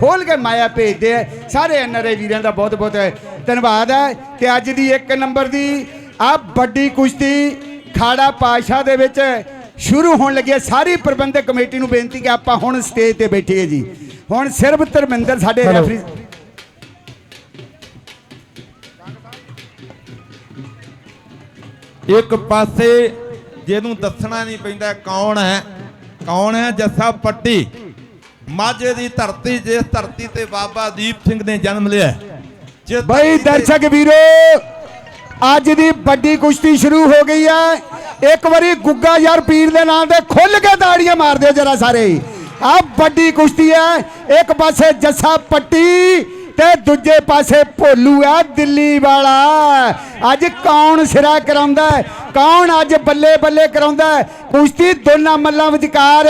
ਖੋਲ ਕੇ ਮਾਇਆ ਭੇਜਦੇ ਆ। ਸਾਰੇ ਐਨਆਰਏ ਵੀਰਾਂ ਦਾ ਬਹੁਤ ਬਹੁਤ ਧੰਨਵਾਦ ਹੈ ਤੇ ਅੱਜ ਦੀ ਇੱਕ ਨੰਬਰ ਦੀ ਆ ਵੱਡੀ ਕੁਸ਼ਤੀ ਖਾੜਾ ਪਾਸ਼ਾ ਦੇ ਵਿੱਚ ਸ਼ੁਰੂ ਹੋਣ ਲੱਗੀ ਹੈ ਸਾਰੀ ਪ੍ਰਬੰਧਕ ਕਮੇਟੀ ਨੂੰ ਬੇਨਤੀ ਕਿ ਆਪਾਂ ਹੁਣ ਸਟੇਜ ਤੇ ਬੈਠੀਏ ਜੀ। ਹੁਣ ਸਿਰਫ ਧਰਮਿੰਦਰ ਸਾਡੇ. ਰੈਫਰੀ ਇੱਕ ਪਾਸੇ ਜਿਹਨੂੰ ਦੱਸਣਾ ਨਹੀਂ ਪੈਂਦਾ ਕੌਣ ਹੈ ਕੌਣ ਹੈ ਜੱਸਾ ਪੱਟੀ? ਮਾਝੇ ਦੀ ਧਰਤੀ ਜਿਸ ਧਰਤੀ ਤੇ ਬਾਬਾ ਦੀਪ ਸਿੰਘ ਨੇ ਜਨਮ ਲਿਆ ਬਈ ਦਰਸ਼ਕ ਵੀਰੋ ਅੱਜ ਦੀ ਵੱਡੀ ਕੁਸ਼ਤੀ ਸ਼ੁਰੂ ਹੋ ਗਈ ਹੈ। ਇੱਕ ਵਾਰੀ ਗੁੱਗਾ ਯਾਰ ਪੀਰ ਦੇ ਨਾਂ ਤੇ ਖੁੱਲ ਕੇ ਤਾੜੀਆਂ ਮਾਰ ਦਿਓ ਜਰਾ ਸਾਰੇ। ਆ ਵੱਡੀ ਕੁਸ਼ਤੀ ਹੈ। ਇੱਕ ਪਾਸੇ ਜੱਸਾ ਪੱਟੀ ਤੇ ਦੂਜੇ ਪਾਸੇ ਭੋਲੂ ਆ, ਦਿੱਲੀ ਵਾਲਾ। ਅੱਜ ਕੌਣ ਸਿਰਾ ਕਰਾਉਂਦਾ ਕੌਣ ਅੱਜ ਬੱਲੇ ਬੱਲੇ ਕਰਾਉਂਦਾ ਕੁਸ਼ਤੀ ਦੋਨਾਂ ਮੱਲਾਂ ਵਿਚਕਾਰ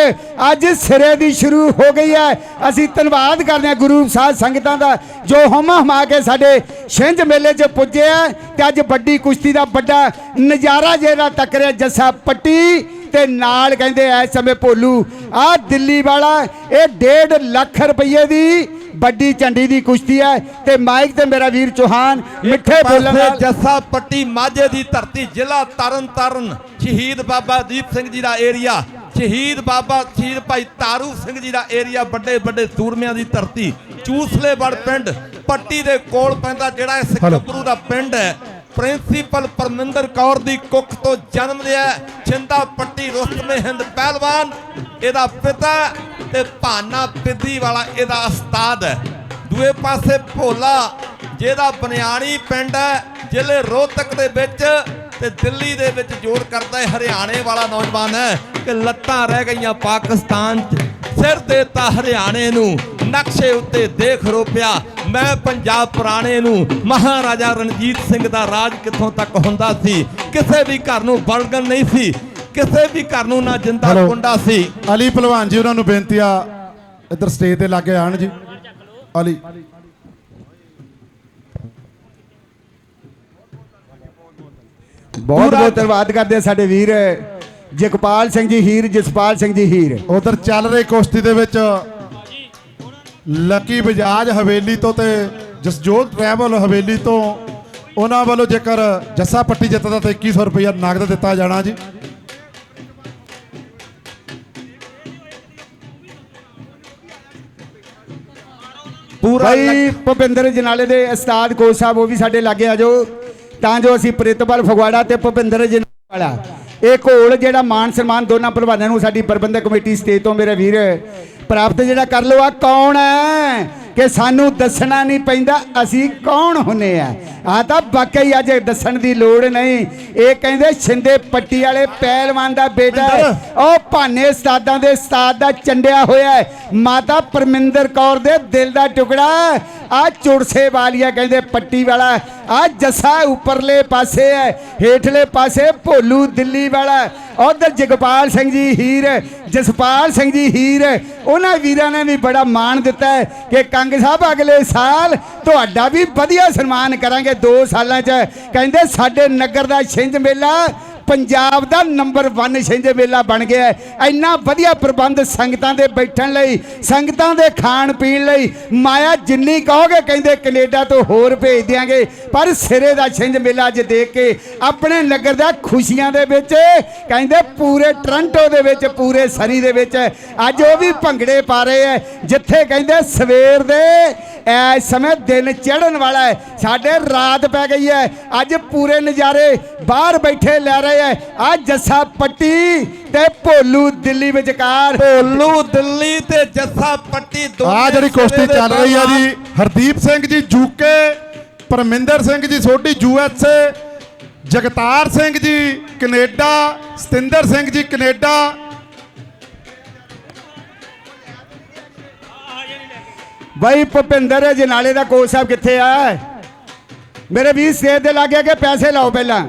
ਅੱਜ ਸਿਰੇ ਦੀ ਸ਼ੁਰੂ ਹੋ ਗਈ ਹੈ। ਅਸੀਂ ਧੰਨਵਾਦ ਕਰਦੇ ਹਾਂ ਗੁਰੂ ਸਾਹਿਬ ਸੰਗਤਾਂ ਦਾ, ਜੋ ਹਮ ਹਮਾ ਕੇ ਸਾਡੇ ਛਿੰਝ ਮੇਲੇ 'ਚ ਪੁੱਜੇ ਆ ਤੇ ਅੱਜ ਵੱਡੀ ਕੁਸ਼ਤੀ ਦਾ ਵੱਡਾ ਨਜ਼ਾਰਾ ਜਿਹੜਾ ਟੱਕਰਿਆ ਜੱਸਾ ਪੱਟੀ ਤੇ ਨਾਲ ਕਹਿੰਦੇ ਐ ਸਮੇਂ ਭੋਲੂ ਆ ਦਿੱਲੀ ਵਾਲਾ, ਇਹ 1.5 ਲੱਖ ਰੁਪਏ ਦੀ ਵੱਡੀ ਝੰਡੀ ਦੀ ਕੁਸ਼ਤੀ ਹੈ ਤੇ ਮਾਈਕ ਤੇ ਮੇਰਾ ਵੀਰ ਚੌਹਾਨ ਮਿੱਠੇ ਬੋਲਣ ਨਾਲ ਜੱਸਾ ਪੱਟੀ ਮਾਝੇ ਦੀ ਧਰਤੀ ਜ਼ਿਲ੍ਹਾ ਤਰਨ ਤਾਰਨ ਸ਼ਹੀਦ ਬਾਬਾ ਦੀਪ ਸਿੰਘ ਜੀ ਦਾ ਏਰੀਆ ਸ਼ਹੀਦ ਬਾਬਾ ਸ਼ਹੀਦ ਭਾਈ ਤਾਰੂ ਸਿੰਘ ਜੀ ਦਾ ਏਰੀਆ ਵੱਡੇ ਵੱਡੇ ਸੂਰਮਿਆਂ ਦੀ ਧਰਤੀ ਚੂਸਲੇਵੜ ਪਿੰਡ ਪੱਟੀ ਦੇ ਕੋਲ ਪੈਂਦਾ ਜਿਹੜਾ ਇਸ Hello. ਗੱਭਰੂ ਦਾ ਪਿੰਡ ਹੈ ਪ੍ਰਿੰਸੀਪਲ ਪਰਮਿੰਦਰ ਕੌਰ ਦੀ ਕੁੱਖ ਤੋਂ ਜਨਮ ਲਿਆ। ਛਿੰਦਾ ਪੱਟੀ ਰੁਸਤਮੇ ਹਿੰਦ ਪਹਿਲਵਾਨ ਇਹਦਾ ਪਿਤਾ ਤੇ ਭਾਨਾ ਪਿੱਦੀ ਵਾਲਾ ਇਹਦਾ ਉਸਤਾਦ ਹੈ। ਦੂਏ ਪਾਸੇ ਭੋਲਾ, ਜਿਹਦਾ ਬਨਿਆਣੀ ਪਿੰਡ ਹੈ, ਜ਼ਿਲ੍ਹੇ ਰੋਹਤਕ ਦੇ ਵਿੱਚ ਤੇ ਦਿੱਲੀ ਦੇ ਵਿੱਚ ਜ਼ੋਰ ਕਰਦਾ ਹੈ, ਹਰਿਆਣੇ ਵਾਲਾ ਨੌਜਵਾਨ ਹੈ ਕਿ ਲੱਤਾਂ ਰਹਿ ਗਈਆਂ ਪਾਕਿਸਤਾਨ 'ਚ। ਸਿਰ ਦੇਤਾ ਹਰਿਆਣੇ ਨੂੰ, ਨਕਸ਼ੇ ਉੱਤੇ ਦੇਖ ਰੋਪਿਆ। ਮੈਂ ਪੰਜਾਬ ਪੁਰਾਣੇ ਨੂੰ, ਮਹਾਰਾਜਾ ਰਣਜੀਤ ਸਿੰਘ ਦਾ ਰਾਜ ਕਿੱਥੋਂ ਤੱਕ ਹੁੰਦਾ ਸੀ? ਕਿਸੇ ਵੀ ਘਰ ਨੂੰ ਬਲਗਨ ਨਹੀਂ ਸੀ। ਕਿਸੇ ਵੀ ਘਰ ਨੂੰ ਨਾ ਜਿੰਦਾ Hello. ਕੁੰਡਾ ਸੀ। ਅਲੀ ਪਹਿਲਵਾਨ ਜੀ ਉਹਨਾਂ ਨੂੰ ਬੇਨਤੀ ਆ ਇੱਧਰ ਸਟੇਜ ਤੇ ਲਾਗੇ ਆਣ ਜੀ। ਅਲੀ। ਬਹੁਤ ਬਹੁਤ ਧੰਨਵਾਦ ਕਰਦੇ ਆ ਸਾਡੇ ਵੀਰ ਜਗਪਾਲ ਸਿੰਘ ਜੀ ਹੀਰ ਜਸਪਾਲ ਸਿੰਘ ਜੀ ਹੀਰ। ਉਧਰ ਚੱਲ ਰਹੀ ਕੁਸ਼ਤੀ ਦੇ ਵਿੱਚ ਲੱਕੀ ਬਜਾਜ ਹਵੇਲੀ ਤੋਂ ਤੇ ਜਸਜੋਤ ਟਰੈਵਲ ਹਵੇਲੀ ਤੋਂ ਉਹਨਾਂ ਵੱਲੋਂ ਜੇਕਰ ਜੱਸਾ ਪੱਟੀ ਜਿੱਤਦਾ ਤਾਂ 2100 ਰੁਪਇਆ ਨਗਦ ਦਿੱਤਾ ਜਾਣਾ ਜੀ। ਪੂਰਾ ਭਾਈ ਭੁਪਿੰਦਰ ਜਨਾਲੇ ਦੇ ਉਸਤਾਦ ਕੋਚ ਸਾਹਿਬ ਉਹ ਵੀ ਸਾਡੇ ਲਾਗੇ ਆ ਜਾਓ। ਤਾਂ ਜੋ ਅਸੀਂ ਪ੍ਰਿਤਪਾਲ ਫਗਵਾੜਾ ਤੇ ਭੁਪਿੰਦਰ ਜਨਾਲੇ। ਇਹ ਘੋਲ ਜਿਹੜਾ ਮਾਨ ਸਨਮਾਨ ਦੋਨਾਂ ਪ੍ਰਵਾਨਾਂ ਨੂੰ ਸਾਡੀ ਪ੍ਰਬੰਧਕ ਕਮੇਟੀ ਸਟੇਜ ਤੋਂ ਮੇਰੇ ਵੀਰ ਪ੍ਰਾਪਤ ਜਿਹੜਾ ਕਰ ਆ ਕੌਣ ਹੈ? ਕਿ ਸਾਨੂੰ ਦੱਸਣਾ ਨਹੀਂ ਪੈਂਦਾ ਅਸੀਂ ਕੌਣ ਹੁੰਨੇ ਆ ਆ ਤਾਂ ਵਾਕਈ ਅੱਜ ਦੱਸਣ ਦੀ ਲੋੜ ਨਹੀਂ ਇਹ ਕਹਿੰਦੇ ਛਿੰਦੇ ਪੱਟੀ ਵਾਲੇ ਪਹਿਲਵਾਨ ਦਾ ਬੇਟਾ। ਉਹ ਭਾਨੇ ਉਸਤਾਦਾਂ ਦੇ ਉਸਤਾਦ ਦਾ ਚੰਡਿਆ ਹੋਇਆ। ਮਾਤਾ ਪਰਮਿੰਦਰ ਕੌਰ ਦੇ ਦਿਲ ਦਾ ਟੁਕੜਾ ਆ ਚੁਰਸੇ ਵਾਲੀਆ ਕਹਿੰਦੇ ਪੱਟੀ ਵਾਲਾ, ਆ ਜੱਸਾ ਉੱਪਰਲੇ ਪਾਸੇ ਹੈ, ਹੇਠਲੇ ਪਾਸੇ ਭੋਲੂ ਦਿੱਲੀ ਵਾਲਾ। ਉਧਰ ਜਗਪਾਲ ਸਿੰਘ ਜੀ ਹੀਰ, ਜਸਪਾਲ ਸਿੰਘ ਜੀ ਹੀਰ, ਉਹਨਾਂ ਵੀਰਾਂ ਨੇ ਵੀ ਬੜਾ ਮਾਣ ਦਿੱਤਾ ਹੈ ਕਿ ਕੰਗ ਸਾਹਿਬ ਅਗਲੇ ਸਾਲ ਤੁਹਾਡਾ ਵੀ ਵਧੀਆ ਸਨਮਾਨ ਕਰਾਂਗੇ 2 ਸਾਲਾਂ 'ਚ। ਕਹਿੰਦੇ ਸਾਡੇ ਨਗਰ ਦਾ ਛਿੰਝ ਮੇਲਾ ਪੰਜਾਬ ਦਾ ਨੰਬਰ 1 ਛਿੰਝ ਮੇਲਾ ਬਣ ਗਿਆ ਹੈ। ਇੰਨਾ ਵਧੀਆ ਪ੍ਰਬੰਧ ਸੰਗਤਾਂ ਦੇ ਬੈਠਣ ਲਈ, ਸੰਗਤਾਂ ਦੇ ਖਾਣ ਪੀਣ ਲਈ, ਮਾਇਆ ਜਿੰਨੀ ਕਹੋਗੇ ਕਹਿੰਦੇ ਕੈਨੇਡਾ ਤੋਂ ਹੋਰ ਭੇਜ ਦਿਆਂਗੇ। ਪਰ ਸਿਰੇ ਦਾ ਛਿੰਝ ਮੇਲਾ ਅੱਜ ਦੇਖ ਕੇ ਆਪਣੇ ਨਗਰ ਦਾ ਖੁਸ਼ੀਆਂ ਦੇ ਵਿੱਚ ਕਹਿੰਦੇ ਪੂਰੇ ਟ੍ਰਾਂਟੋ ਦੇ ਵਿੱਚ, ਪੂਰੇ ਸਰੀ ਦੇ ਵਿੱਚ ਅੱਜ ਉਹ ਵੀ ਭੰਗੜੇ ਪਾ ਰਹੇ ਐ ਜਿੱਥੇ ਕਹਿੰਦੇ ਸਵੇਰ ਦੇ ਇਸ ਸਮੇਂ ਦਿਨ ਚੜ੍ਹਨ ਵਾਲਾ ਹੈ। ਸਾਡੇ ਰਾਤ ਪੈ ਗਈ ਹੈ, ਅੱਜ ਪੂਰੇ ਨਜ਼ਾਰੇ ਬਾਹਰ ਬੈਠੇ ਲੈ ਰਹੇ ਐ ਆ ਜੱਸਾ ਪੱਟੀ ਤੇ ਭੋਲੂ ਦਿੱਲੀ ਵਿਚਕਾਰ। ਭੋਲੂ ਦਿੱਲੀ ਤੇ ਜੱਸਾ ਪੱਟੀ ਦੋਨੇ ਆ ਜਿਹੜੀ ਕੁਸ਼ਤੀ ਚੱਲ ਰਹੀ ਆ ਜੀ। Hardeep Singh ji ਜੂਕੇ Parminder Singh ji Sodhi USA Jagtar Singh ji Canada Satinder Singh ji Canada. ਬਈ ਭੁਪਿੰਦਰ ਜਨਾਲੇ ਦਾ ਕੋਚ ਸਾਹਿਬ ਕਿੱਥੇ ਆ? ਮੇਰੇ ਵੀਰ ਸੇਧ ਦੇ ਲਾਗੇ ਕੇ ਪੈਸੇ ਲਾਓ ਪਹਿਲਾਂ?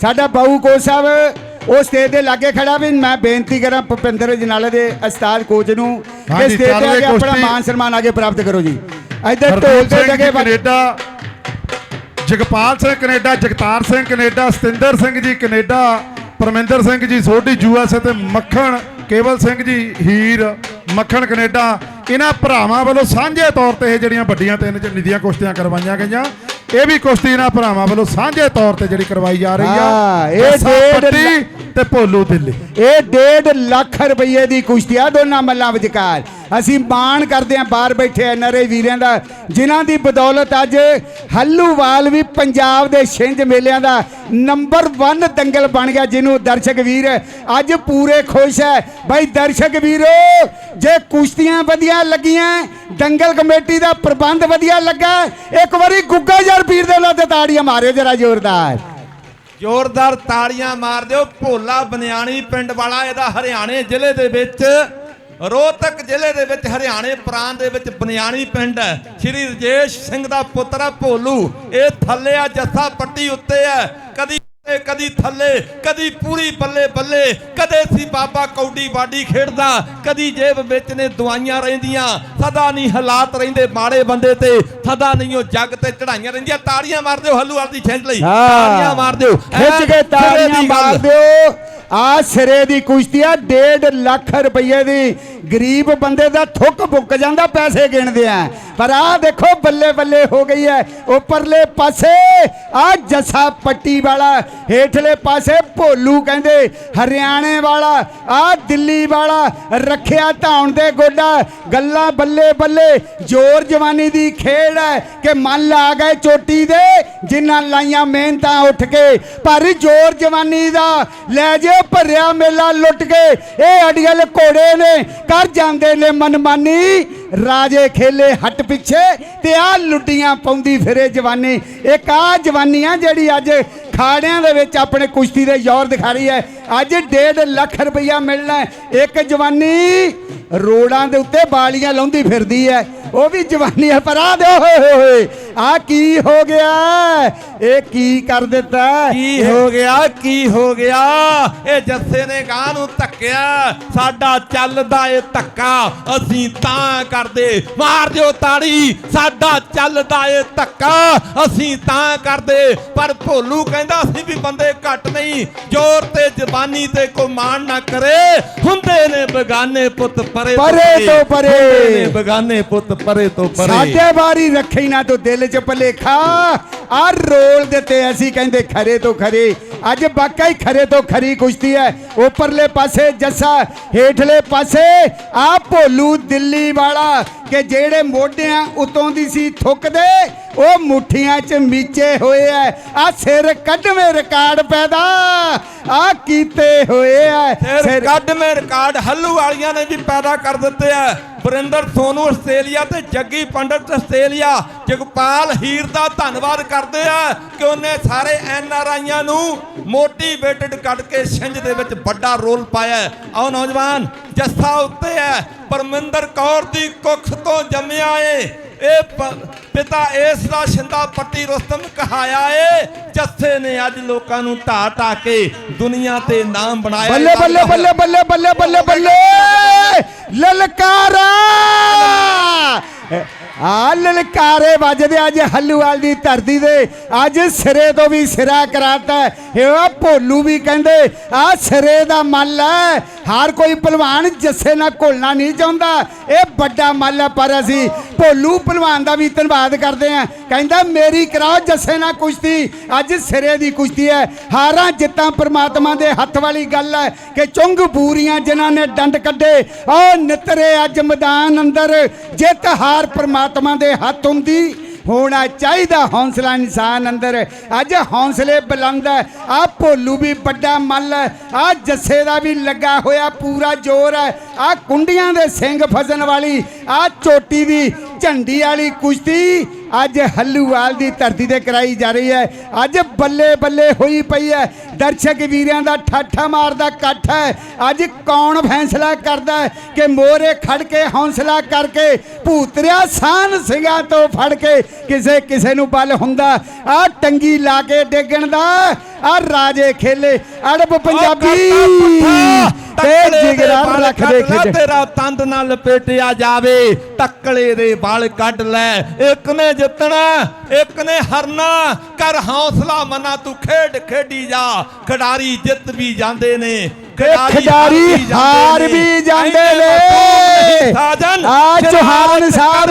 ਸਾਡਾ ਬਾਊ ਕੋਚ ਸਾਹਿਬ ਉਹ ਸਟੇਜ ਦੇ ਲਾਗੇ ਖੜਾ ਵੀ ਮੈਂ ਬੇਨਤੀ ਕਰਾਂ ਭੁਪਿੰਦਰ ਜਨਾਲੇ ਦੇ ਉਸਤਾਦ ਕੋਚ ਨੂੰ ਕਿ ਸਟੇਜ ਤੇ ਆ ਕੇ ਆਪਣਾ। ਮਾਨ ਸਨਮਾਨ ਆਗੇ ਪ੍ਰਾਪਤ ਕਰੋ ਜੀ ਇੱਧਰ ਢੋਲ ਤੇ Jagge Canada Jagpal Singh Canada Jagtar Singh Canada Satinder Singh ji Canada Parminder Singh ji Sodhi USA ਤੇ ਮੱਖਣ ਕੇਵਲ ਸਿੰਘ ਜੀ ਹੀਰ ਮੱਖਣ ਕੈਨੇਡਾ ਇਹਨਾਂ ਭਰਾਵਾਂ ਵੱਲੋਂ ਸਾਂਝੇ ਤੌਰ ਤੇ ਇਹ ਜਿਹੜੀਆਂ ਵੱਡੀਆਂ ਤਿੰਨ ਨਿੱਦੀਆਂ ਕੁਸ਼ਤੀਆਂ ਕਰਵਾਈਆਂ ਗਈਆਂ ਇਹ ਵੀ ਕੁਸ਼ਤੀ ਇਹਨਾਂ ਭਰਾਵਾਂ ਵੱਲੋਂ ਸਾਂਝੇ ਤੌਰ ਤੇ ਜਿਹੜੀ ਕਰਵਾਈ ਜਾ ਰਹੀ ਆ। ਹਾਂ, ਇਹ ਡੇਢ ਪੱਟੀ ਤੇ ਭੋਲੂ ਦਿੱਲੀ। ਇਹ 1.5 ਲੱਖ ਰੁਪਏ ਦੀ ਕੁਸ਼ਤੀ ਆ, ਦੋਨਾਂ ਮੱਲਾਂ ਵਿਚਕਾਰ। ਅਸੀਂ ਮਾਣ ਕਰਦੇ ਆਂ ਬਾਹਰ ਬੈਠੇ ਨਰੇ ਵੀਰਾਂ ਦਾ, ਜਿਨ੍ਹਾਂ ਦੀ ਬਦੌਲਤ ਅੱਜ ਹੱਲੂਵਾਲ ਵੀ ਪੰਜਾਬ ਦੇ ਛਿੰਝ ਮੇਲਿਆਂ ਦਾ ਨੰਬਰ 1 ਦੰਗਲ ਬਣ ਗਿਆ, ਜਿਹਨੂੰ ਦਰਸ਼ਕ ਵੀਰ ਅੱਜ ਪੂਰੇ ਖੁਸ਼ ਹੈ। ਭਾਈ ਦਰਸ਼ਕ ਵੀਰੋ, ਜੇ ਕੁਸ਼ਤੀਆਂ ਵਧੀਆ ਲੱਗੀਆਂ, ਦੰਗਲ ਕਮੇਟੀ ਦਾ ਪ੍ਰਬੰਧ ਵਧੀਆ ਲੱਗਾ, ਇੱਕ ਵਾਰੀ ਗੁੱਗਾ ਯਾਰ ਪੀਰ ਦੇ ਨਾਲ ਤੇ ਤਾੜੀਆਂ ਮਾਰਿਓ ਜਰਾ ਜ਼ੋਰਦਾਰ। ਜ਼ੋਰਦਾਰ ਤਾੜੀਆਂ ਮਾਰ ਦਿਓ। ਭੋਲਾ ਬਨਿਆਣੀ ਪਿੰਡ ਵਾਲਾ, ਇਹਦਾ ਹਰਿਆਣੇ ਜ਼ਿਲ੍ਹੇ ਦੇ ਵਿੱਚ, ਰੋਹਤਕ ਜ਼ਿਲ੍ਹੇ ਦੇ ਵਿੱਚ ਹਰਿਆਣੇ ਪ੍ਰਾਂਤ ਦੇ ਵਿੱਚ ਬਨਿਆਣੀ ਪਿੰਡ ਹੈ। ਸ਼੍ਰੀ ਰਜੇਸ਼ ਸਿੰਘ ਦਾ ਪੁੱਤਰ ਹੈ ਭੋਲੂ। ਇਹ ਥੱਲੇ ਆ, ਜੱਥਾ ਪੱਟੀ ਉੱਤੇ ਹੈ। ਕਦੀ ਕਦੀ ਥੱਲੇ ਕਦੀ ਪੂਰੀ ਬੱਲੇ ਬੱਲੇ ਕਦੇ ਸੀ ਬਾਬਾ ਕੌਡੀ ਬਾਡੀ ਖੇਡਦਾ ਕਦੀ ਜੇਬ ਵਿੱਚ ਨੇ ਦਵਾਈਆਂ ਰਹਿੰਦੀਆਂ ਸਦਾ ਨਹੀਂ ਹਾਲਾਤ ਰਹਿੰਦੇ ਮਾੜੇ ਬੰਦੇ ਤੇ ਸਦਾ ਨਹੀਂ ਉਹ ਜੱਗ ਤੇ ਚੜਾਈਆਂ ਰਹਿੰਦੀਆਂ ਤਾੜੀਆਂ ਮਾਰ ਦਿਓ ਹੱਲੂ ਵਾਲ ਦੀ ਛਿੰਝ ਲਈ ਤਾੜੀਆਂ ਮਾਰ ਦਿਓ ਖਿੱਚ ਕੇ ਤਾੜੀਆਂ। ਮਾਰ ਦਿਓ ਆ ਸਿਰੇ ਦੀ ਕੁਸ਼ਤੀ ਆ 1.5 ਲੱਖ ਰੁਪਏ ਦੀ। ਗਰੀਬ ਬੰਦੇ ਦਾ ਥੁੱਕ ਬੁੱਕ ਜਾਂਦਾ, ਪੈਸੇ ਗਿਣਦੇ ਆ। ਪਰ ਆ ਦੇਖੋ, ਬੱਲੇ ਬੱਲੇ ਹੋ ਗਈ ਹੈ ਉੱਪਰਲੇ ਪਾਸੇ ਆ ਜੱਸਾ ਪੱਟੀ ਵਾਲਾ, ਹੇਠਲੇ ਪਾਸੇ ਭੋਲੂ ਕਹਿੰਦੇ, ਹਰਿਆਣੇ ਵਾਲਾ, ਆ ਦਿੱਲੀ ਵਾਲਾ, ਰੱਖਿਆ ਧੌਣ ਦੇ ਗੋਡਾ। ਗੱਲਾਂ ਬੱਲੇ ਬੱਲੇ, ਜ਼ੋਰ ਜਵਾਨੀ ਦੀ ਖੇਡ ਹੈ ਕਿ ਮਨ ਲਾ ਗਏ ਚੋਟੀ ਦੇ ਜਿਨ੍ਹਾਂ ਲਾਈਆਂ ਮਿਹਨਤਾਂ ਉੱਠ ਕੇ। ਪਰ ਜ਼ੋਰ ਜਵਾਨੀ ਦਾ, ਲੈ ਜੇ ਭਰਿਆ ਮੇਲਾ ਲੁੱਟ ਕੇ। ਇਹ ਅੜੀਅਲ ਘੋੜੇ ਨੇ ਕਰ ਜਾਂਦੇ ਨੇ ਮਨਮਾਨੀ। ਰਾਜੇ ਖੇਲੇ ਹੱਟ ਪਿੱਛੇ ਤੇ ਆ ਲੁੱਡੀਆਂ ਪਾਉਂਦੀ ਫਿਰੇ ਜਵਾਨੀ। ਇੱਕ ਆ ਜਵਾਨੀ ਜਿਹੜੀ ਅੱਜ ਖਾੜਿਆਂ ਦੇ ਵਿੱਚ ਆਪਣੇ ਕੁਸ਼ਤੀ ਦੇ ਜ਼ੋਰ ਦਿਖਾ ਰਹੀ ਹੈ। ਅੱਜ 1.5 ਲੱਖ ਰੁਪਈਆ ਮਿਲਣਾ ਇੱਕ ਜਵਾਨੀ ਰੋਡਾਂ ਦੇ ਉੱਤੇ ਬਾਲੀਆਂ ਲਾਉਂਦੀ ਫਿਰਦੀ ਹੈ। ਉਹ ਵੀ ਜਵਾਨੀ ਹੈ, ਪਰ ਆ ਦੇ ਹੋਏ ਹੋਏ। ਆ ਕੀ ਹੋ ਗਿਆ? ਇਹ ਕੀ ਕਰ ਦਿੱਤਾ? ਕੀ ਹੋ ਗਿਆ? ਕੀ ਹੋ ਗਿਆ? ਇਹ ਜੱਸੇ ਨੇ ਗਾਂ ਨੂੰ ਧੱਕਿਆ। ਸਾਡਾ ਚੱਲਦਾ ਏ ਧੱਕਾ। ਅਸੀਂ ਤਾਂ ਕਰਦੇ ਮਾਰ ਦਿਓ ਤਾੜੀ। ਸਾਡਾ ਚੱਲਦਾ ਏ ਧੱਕਾ। ਅਸੀਂ ਤਾਂ ਕਰਦੇ। ਪਰ ਭੋਲੂ ਕਹਿੰਦਾ ਅਸੀਂ ਵੀ ਬੰਦੇ ਘੱਟ ਨਹੀਂ। ਜ਼ੋਰ ਤੇ ਜ਼ਬਾਨੀ ਤੇ ਕੋਈ ਮਾਣ ਨਾ ਕਰੇ। ਹੁੰਦੇ ਨੇ ਬਗਾਨੇ ਪੁੱਤ ਪਰੇ ਪਰੇ ਤੋਂ ਪਰੇ। ਨੇ ਬਗਾਨੇ ਪੁੱਤ ਪਰੇ ਤੋਂ ਪਰੇ। ਸਾਡੇ ਬਾਰੀ ਰੱਖੀ ਨਾ ਤੂੰ ਦਿਲ 'ਚ ਭਲੇਖਾ। ਆ ਰੋਲ ਦਿੱਤੇ ਅਸੀਂ ਕਹਿੰਦੇ ਖਰੇ ਤੋਂ ਖਰੇ। ਅੱਜ ਵਾਕਈ ਖਰੇ ਤੋਂ ਖਰੀ ਕੁਸ਼ਤੀ ਹੈ। ਉੱਪਰਲੇ ਪਾਸੇ ਜੱਸਾ, ਹੇਠਲੇ ਪਾਸੇ ਆ ਭੋਲੂ ਦਿੱਲੀ ਵਾਲਾ ਕਿ ਜਿਹੜੇ ਮੋਢਿਆਂ ਉਤੋਂ ਦੀ ਸੀ ਥੁੱਕਦੇ, ਉਹ ਮੁੱਠੀਆਂ 'ਚ ਮੀਚੇ ਹੋਏ ਐ। ਆ ਸਿਰ ਕੱਢਵੇਂ ਰਿਕਾਰਡ ਪੈਦਾ। ਆ ਕੀਤੇ ਹੋਏ ਐ ਫਿਰ ਕੱਢਵੇਂ ਰਿਕਾਰਡ। ਹੱਲੂ ਵਾਲੀਆਂ ਨੇ ਵੀ ਪੈਦਾ ਕਰ ਦਿੱਤੇ ਆ। ਵਰਿੰਦਰ ਸੋਨੂ ਆਸਟ੍ਰੇਲੀਆ ਤੇ ਜੱਗੀ ਪੰਡਤ ਆਸਟ੍ਰੇਲੀਆ। ਜਗਪਾਲ ਹੀਰ ਦਾ ਧੰਨਵਾਦ ਕਰਦੇ ਆ ਕਿ ਉਹਨੇ ਸਾਰੇ ਐਨ ਆਰ ਆਈਆਂ ਨੂੰ ਮੋਟੀਵੇਟਡ ਕੱਢ ਕੇ ਛਿੰਝ ਦੇ ਵਿੱਚ ਵੱਡਾ ਰੋਲ ਪਾਇਆ। ਆਓ ਨੌਜਵਾਨ ਜੱਸਾ ਉੱਤੇ ਹੈ। ਪਰਮਿੰਦਰ ਕੌਰ ਦੀ ਕੁੱਖ ਤੋਂ ਜੰਮਿਆ ਏ। ਇਹ ਪਿਤਾ ਇਸ ਦਾ ਸ਼ਿੰਦਾ ਪੱਟੀ ਰੁਸਤਮ ਕਹਾਇਆ ਏ ਜੱਸੇ ਨੇ ਅੱਜ ਲੋਕਾਂ ਨੂੰ ਢਾ ਢਾ ਕੇ ਦੁਨੀਆ ਤੇ ਨਾਮ ਬਣਾਇਆ ਬੱਲੇ ਬੱਲੇ ਬੱਲੇ ਬੱਲੇ ਬੱਲੇ ਬੱਲੇ ਬੱਲੇ ਲਲਕਾਰਾ! ਆ ਲਲਕਾਰੇ ਵੱਜਦੇ ਅੱਜ ਹੱਲੂਵਾਲ ਦੀ ਧਰਤੀ ਦੇ। ਅੱਜ ਸਿਰੇ ਤੋਂ ਵੀ ਸਿਰਾ ਕਰਾਤਾ ਇਹ ਭੋਲੂ ਵੀ ਕਹਿੰਦੇ, ਆ ਸਿਰੇ ਦਾ ਮੱਲ ਹੈ। ਹਰ ਕੋਈ ਪਹਿਲਵਾਨ ਜੱਸੇ ਨਾਲ ਘੁਲਣਾ ਨਹੀਂ ਚਾਹੁੰਦਾ। ਇਹ ਵੱਡਾ ਮੱਲ ਹੈ, ਪਰ ਅਸੀਂ ਭੋਲੂ ਪਹਿਲਵਾਨ ਦਾ ਵੀ ਧੰਨਵਾਦ ਕਰਦੇ ਆ ਕਹਿੰਦਾ, ਮੇਰੀ ਕਰਾਓ ਜੱਸੇ ਨਾਲ ਕੁਸ਼ਤੀ। ਅੱਜ ਸਿਰੇ ਦੀ ਕੁਸ਼ਤੀ ਹੈ। ਹਾਰਾਂ ਜਿੱਤਾਂ ਪ੍ਰਮਾਤਮਾ ਦੇ ਹੱਥ ਵਾਲੀ ਗੱਲ ਹੈ ਕਿ ਚੁੰਗ ਬੂਰੀਆਂ ਜਿਨ੍ਹਾਂ ਨੇ ਡੰਡ ਕੱਢੇ, ਉਹ ਨਿਤਰੇ ਅੱਜ ਮੈਦਾਨ ਅੰਦਰ ਜਿੱਤ ਹਾਰ ਪਰਮਾਤਮਾ ਦੇ ਹੱਥ ਹੁੰਦੀ, ਹੋਣਾ ਚਾਹੀਦਾ ਹੌਸਲਾ ਇਨਸਾਨ ਅੰਦਰ। ਅੱਜ ਹੌਸਲੇ ਬੁਲੰਦ ਹੈ ਆ ਭੋਲੂ ਵੀ ਵੱਡਾ ਮੱਲ ਹੈ ਆ ਜੱਸੇ ਦਾ ਵੀ ਲੱਗਾ ਹੋਇਆ ਪੂਰਾ ਜ਼ੋਰ ਹੈ ਆ ਕੁੰਡੀਆਂ ਦੇ ਸਿੰਘ ਫਸਣ ਵਾਲੀ ਆ ਚੋਟੀ ਦੀ ਝੰਡੀ ਵਾਲੀ ਕੁਸ਼ਤੀ ਅੱਜ ਹੱਲੂਵਾਲ ਦੀ ਧਰਤੀ ਤੇ ਕਰਾਈ ਜਾ ਰਹੀ ਹੈ। ਅੱਜ ਬੱਲੇ ਬੱਲੇ ਹੋਈ ਪਈ ਹੈ। ਦਰਸ਼ਕ ਵੀਰਾਂ ਦਾ ਠਾਠਾ ਮਾਰਦਾ ਇਕੱਠ ਹੈ। ਅੱਜ ਕੌਣ ਫੈਸਲਾ ਕਰਦਾ ਕਿ ਮੋਰੇ ਖੜ ਕੇ ਹੌਸਲਾ ਕਰਕੇ ਭੂਤਰਿਆ ਸਾਨ ਸਿੰਘਾਂ ਤੋਂ ਫੜ ਕੇ ਕਿਸੇ ਕਿਸੇ ਨੂੰ ਬਲ ਹੁੰਦਾ। ਆ ਟੰਗੀ ਲਾ ਕੇ ਡੇਗਣ ਦਾ ਆ ਰਾਜੇ ਖੇਲੇ ਅੜਬ ਪੰਜਾਬੀ। ਤੇ ਜਿਗਰਾ ਰੱਖਦੇ ਖਿੱਚ ਤੇਰਾ ਤੰਦ ਨਾਲ ਲਪੇਟਿਆ ਜਾਵੇ। ਟੱਕਲੇ ਦੇ ਵਾਲ ਕੱਢ ਲੈ। ਇੱਕ ਨੇ ਜਿੱਤਣਾ ਇੱਕ ਨੇ ਹਰਨਾ। ਕਰ ਹੌਸਲਾ ਮਨਾ ਤੂੰ ਖੇਡ ਖੇਡੀ ਜਾ। ਖਿਡਾਰੀ ਜਿੱਤ ਵੀ ਜਾਂਦੇ ਨੇ ਖਿਡਾਰੀ ਹਾਰ ਵੀ ਜਾਂਦੇ ਨੇ। ਸਾਜਨ ਆ ਚੌਹਾਨ ਸਾਹਿਬ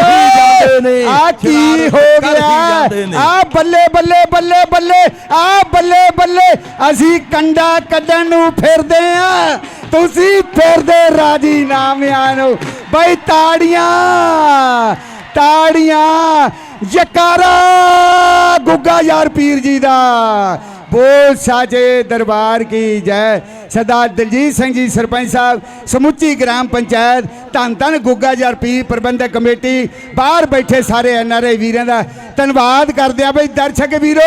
ਆ ਕੀ ਹੋ ਗਿਆ? ਆ ਬੱਲੇ ਬੱਲੇ ਬੱਲੇ ਬੱਲੇ ਆ ਬੱਲੇ ਬੱਲੇ। ਅਸੀਂ ਕੰਡਾ ਕੱਢਣ ਨੂੰ ਫਿਰਦੇ ਆ। ਤੁਸੀਂ ਫਿਰਦੇ ਰਾਜੀ ਨਾਮਿਆਂ ਨੂੰ। ਬਈ ਤਾੜੀਆਂ ਤਾੜੀਆਂ ਜਕਾਰਾ ਗੁੱਗਾ ਯਾਰ ਪੀਰ ਜੀ ਦਾ। ਬੋਲ ਸਾਜੇ ਦਰਬਾਰ ਕੀ ਜੈ। ਸਰਦਾਰ ਦਲਜੀਤ ਸਿੰਘ ਜੀ, ਸਰਪੰਚ ਸਾਹਿਬ, ਸਮੁੱਚੀ ਗ੍ਰਾਮ ਪੰਚਾਇਤ, ਧੰਨ ਧੰਨ ਗੁੱਗਾ ਯਾਰ ਪੀਰ ਪ੍ਰਬੰਧਕ ਕਮੇਟੀ, ਬਾਹਰ ਬੈਠੇ ਸਾਰੇ ਐਨਆਰਆਈ ਵੀਰਾਂ ਦਾ ਧੰਨਵਾਦ ਕਰਦੇ ਆ ਬਈ ਦਰਸ਼ਕ ਵੀਰੋ,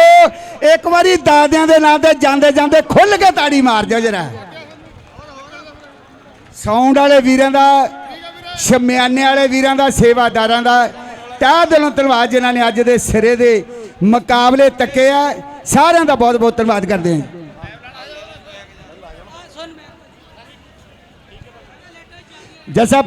ਇੱਕ ਵਾਰੀ ਦਾਦਿਆਂ ਦੇ ਨਾਂ ਤੇ ਜਾਂਦੇ ਜਾਂਦੇ ਖੁੱਲ ਕੇ ਤਾੜੀ ਮਾਰ ਦਿਓ ਜਰਾ। ਸਾਊਂਡ ਵਾਲੇ ਵੀਰਾਂ ਦਾ, ਸ਼ਮਿਆਨੇ ਵਾਲੇ ਵੀਰਾਂ ਦਾ, ਸੇਵਾਦਾਰਾਂ ਦਾ, ਤਹਿ ਦਿਲੋਂ ਧੰਨਵਾਦ ਜਿਨ੍ਹਾਂ ਨੇ ਅੱਜ ਦੇ ਸਿਰੇ ਦੇ ਮੁਕਾਬਲੇ ਤੱਕੇ ਆ। ਸਾਰਿਆਂ ਦਾ ਬਹੁਤ ਬਹੁਤ ਧੰਨਵਾਦ ਕਰਦੇ ਹਾਂ। ਜਸਾ